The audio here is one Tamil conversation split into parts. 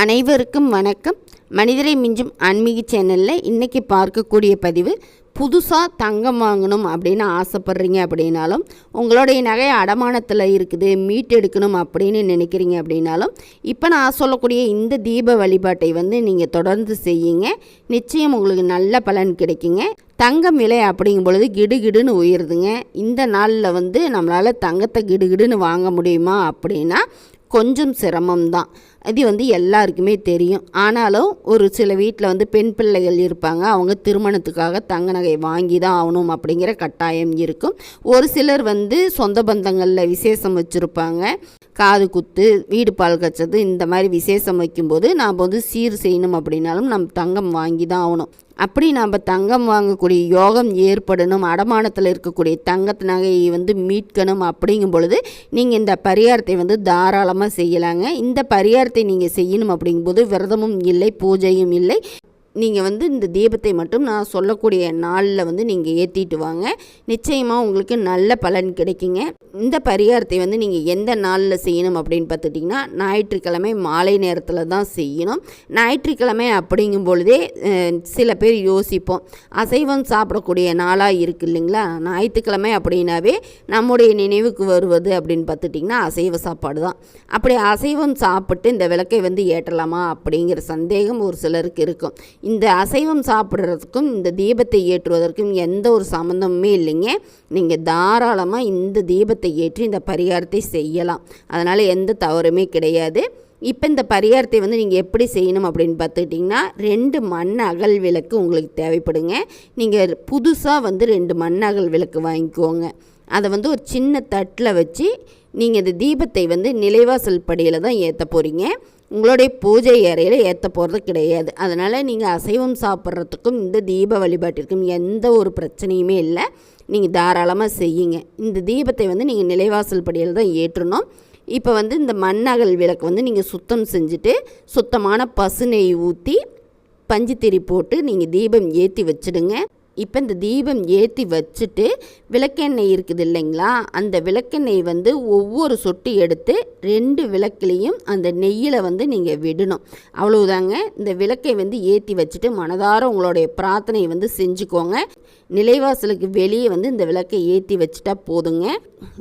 அனைவருக்கும் வணக்கம். மனிதரை மிஞ்சும் ஆன்மீக சேனலில் இன்றைக்கி பார்க்கக்கூடிய பதிவு புதுசாக தங்கம் வாங்கணும் அப்படின்னு ஆசைப்பட்றீங்க அப்படின்னாலும் உங்களுடைய நகை அடமானத்தில் இருக்குது மீட் எடுக்கணும் அப்படின்னு நினைக்கிறீங்க அப்படின்னாலும் இப்போ நான் சொல்லக்கூடிய இந்த தீப வழிபாட்டை வந்து நீங்கள் தொடர்ந்து செய்யுங்க. நிச்சயம் உங்களுக்கு நல்ல பலன் கிடைக்குங்க. தங்கம் விலை அப்படிங்கும் பொழுது கிடுகிடுன்னு உயருதுங்க. இந்த நாளில் வந்து நம்மளால் தங்கத்தை கிடுகிடுன்னு வாங்க முடியுமா அப்படின்னா கொஞ்சம் சிரமம்தான். இது வந்து எல்லாருக்குமே தெரியும். ஆனாலும் ஒரு சில வீட்டில் வந்து பெண் பிள்ளைகள் இருப்பாங்க. அவங்க திருமணத்துக்காக தங்க நகை வாங்கி தான் ஆகணும் அப்படிங்கிற கட்டாயம் இருக்கும். ஒரு சிலர் வந்து சொந்த பந்தங்களில் விசேஷம் வச்சுருப்பாங்க. காது குத்து வீடு பால் கச்சது இந்த மாதிரி விசேஷம் வைக்கும்போது நாம் வந்து சீர் செய்யணும் அப்படின்னாலும் நம்ம தங்கம் வாங்கி தான் ஆகணும். அப்படி நம்ம தங்கம் வாங்கக்கூடிய யோகம் ஏற்படணும். அடமானத்தில் இருக்கக்கூடிய தங்கத்து நகையை வந்து மீட்கணும் அப்படிங்கும் பொழுது நீங்கள் இந்த பரிகாரத்தை வந்து தாராளமாக செய்யலாங்க. இந்த பரிகாரத்தை நீங்கள் செய்யணும் அப்படிங்கும்போது விரதமும் இல்லை பூஜையும் இல்லை. நீங்கள் வந்து இந்த தீபத்தை மட்டும் நான் சொல்லக்கூடிய நாளில் வந்து நீங்கள் ஏற்றிட்டு வாங்க. நிச்சயமாக உங்களுக்கு நல்ல பலன் கிடைக்குங்க. இந்த பரிகாரத்தை வந்து நீங்கள் எந்த நாளில் செய்யணும் அப்படின்னு பார்த்துட்டிங்கன்னா ஞாயிற்றுக்கிழமை மாலை நேரத்தில் தான் செய்யணும். ஞாயிற்றுக்கிழமை அப்படிங்கும் பொழுதே சில பேர் யோசிப்போம். அசைவம் சாப்பிடக்கூடிய நாளாக இருக்குது இல்லைங்களா? ஞாயிற்றுக்கிழமை அப்படின்னாவே நம்முடைய நினைவுக்கு வருவது அப்படின்னு பார்த்துட்டிங்கன்னா அசைவ சாப்பாடு தான். அப்படி அசைவம் சாப்பிட்டு இந்த விளக்கை வந்து ஏற்றலாமா அப்படிங்கிற சந்தேகம் ஒரு சிலருக்கு இருக்கும். இந்த அசைவம் சாப்பிட்றதுக்கும் இந்த தீபத்தை ஏற்றுவதற்கும் எந்த ஒரு சம்மந்தமுமே இல்லைங்க. நீங்கள் தாராளமாக இந்த தீபத்தை ஏற்றி இந்த பரிகாரத்தை செய்யலாம். அதனால் எந்த தவறுமே கிடையாது. இப்போ இந்த பரிகாரத்தை வந்து நீங்கள் எப்படி செய்யணும் அப்படின்னு பார்த்துக்கிட்டிங்கன்னா ரெண்டு மண் அகல் விளக்கு உங்களுக்கு தேவைப்படுங்க. நீங்கள் புதுசாக வந்து ரெண்டு மண் அகல் விளக்கு வாங்கிக்கோங்க. அதை வந்து ஒரு சின்ன தட்டில் வச்சு நீங்கள் இந்த தீபத்தை வந்து நிலைவாசல் படியில் தான் ஏற்ற போகிறீங்க உங்களுடைய பூஜை அறையில் ஏற்ற போகிறது கிடையாது. அதனால் நீங்கள் அசைவம் சாப்பிட்றதுக்கும் இந்த தீப வழிபாட்டிற்கும் எந்த ஒரு பிரச்சனையுமே இல்லை. நீங்கள் தாராளமாக செய்யுங்க. இந்த தீபத்தை வந்து நீங்கள் நிலைவாசல் படியில் தான் ஏற்றணும். இப்போ வந்து இந்த மண்ணகல் விளக்கு வந்து நீங்கள் சுத்தம் செஞ்சுட்டு சுத்தமான பசு நெய் ஊற்றி பஞ்சுத்திரி போட்டு நீங்கள் தீபம் ஏற்றி வச்சுடுங்க. இப்போ இந்த தீபம் ஏற்றி வச்சுட்டு விளக்கெண்ணெய் இருக்குது இல்லைங்களா? அந்த விளக்கெண்ணெய் வந்து ஒவ்வொரு சொட்டு எடுத்து ரெண்டு விளக்குலேயும் அந்த நெய்யில் வந்து நீங்கள் விடணும். அவ்வளவுதாங்க. இந்த விளக்கை வந்து ஏற்றி வச்சுட்டு மனதார உங்களுடைய பிரார்த்தனை வந்து செஞ்சுக்கோங்க. நிலைவாசலுக்கு வெளியே வந்து இந்த விளக்கை ஏற்றி வச்சுட்டா போதுங்க.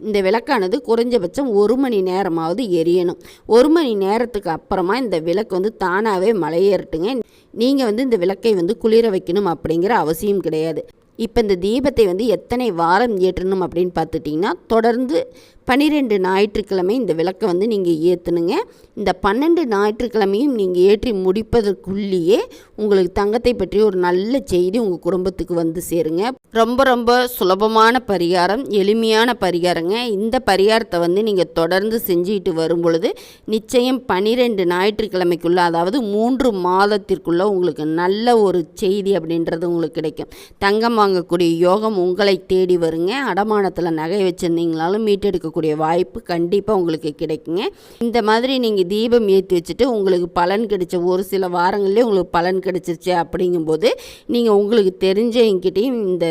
இந்த விளக்கானது குறைஞ்சபட்சம் ஒரு மணி நேரமாவது எரியணும். ஒரு மணி நேரத்துக்கு அப்புறமா இந்த விளக்கு வந்து தானாகவே மலையேறட்டுங்க. நீங்கள் வந்து இந்த விளக்கை வந்து குளிர வைக்கணும் அப்படிங்கிற அவசியம் கிடையாது. இப்போ இந்த தீபத்தை வந்து எத்தனை வாரம் ஏற்றணும் அப்படின்னு பார்த்துட்டிங்கன்னா தொடர்ந்து பன்னிரெண்டு ஞாயிற்றுக்கிழமை இந்த விளக்கை வந்து நீங்கள் ஏற்றணுங்க இந்த பன்னெண்டு ஞாயிற்றுக்கிழமையும் நீங்கள் ஏற்றி முடிப்பதற்குள்ளேயே உங்களுக்கு தங்கத்தை பற்றி ஒரு நல்ல செய்தி உங்கள் குடும்பத்துக்கு வந்து சேருங்க. ரொம்ப ரொம்ப சுலபமான பரிகாரம் எளிமையான பரிகாரங்க. இந்த பரிகாரத்தை வந்து நீங்கள் தொடர்ந்து செஞ்சுக்கிட்டு வரும் பொழுது நிச்சயம் பன்னிரெண்டு ஞாயிற்றுக்கிழமைக்குள்ளே அதாவது மூன்று மாதத்திற்குள்ளே உங்களுக்கு நல்ல ஒரு செய்தி அப்படின்றது உங்களுக்கு கிடைக்கும். தங்கம் வாங்கக்கூடிய யோகம் உங்களை தேடி வருங்க. அடமானத்தில் நகை வச்சுருந்தீங்களாலும் மீட்டெடுக்கக்கூடிய கிடைக்கக்கூடிய வாய்ப்பு கண்டிப்பாக உங்களுக்கு கிடைக்குங்க. இந்த மாதிரி நீங்கள் தீபம் ஏற்றி வச்சுட்டு உங்களுக்கு பலன் கிடைச்ச ஒரு சில வாரங்கள்லேயே உங்களுக்கு பலன் கிடைச்சிருச்சு அப்படிங்கும்போது நீங்கள் உங்களுக்கு தெரிஞ்சவங்கிட்டையும் இந்த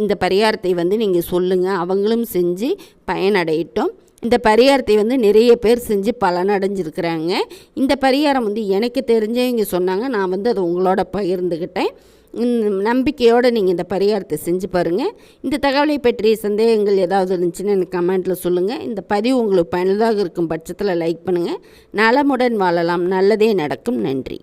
இந்த பரிகாரத்தை வந்து நீங்கள் சொல்லுங்கள் அவங்களும் செஞ்சு பயனடையட்டும். இந்த பரிகாரத்தை வந்து நிறைய பேர் செஞ்சு பலனடைஞ்சிருக்கிறாங்க. இந்த பரிகாரம் வந்து எனக்கு தெரிஞ்சவங்க சொன்னாங்க. நான் வந்து அதை உங்களோட பகிர்ந்துக்கிட்டேன் நம்பிக்கையோடு நீங்கள் இந்த பரிகாரத்தை செஞ்சு பாருங்கள் இந்த தகவலை பற்றிய சந்தேகங்கள் ஏதாவது இருந்துச்சுன்னா எனக்கு கமெண்ட்டில் சொல்லுங்கள் இந்த பதிவு உங்களுக்கு பயனுள்ளதாக இருக்கும் பட்சத்தில் லைக் பண்ணுங்கள் நலமுடன் வாழலாம். நல்லதே நடக்கும். நன்றி.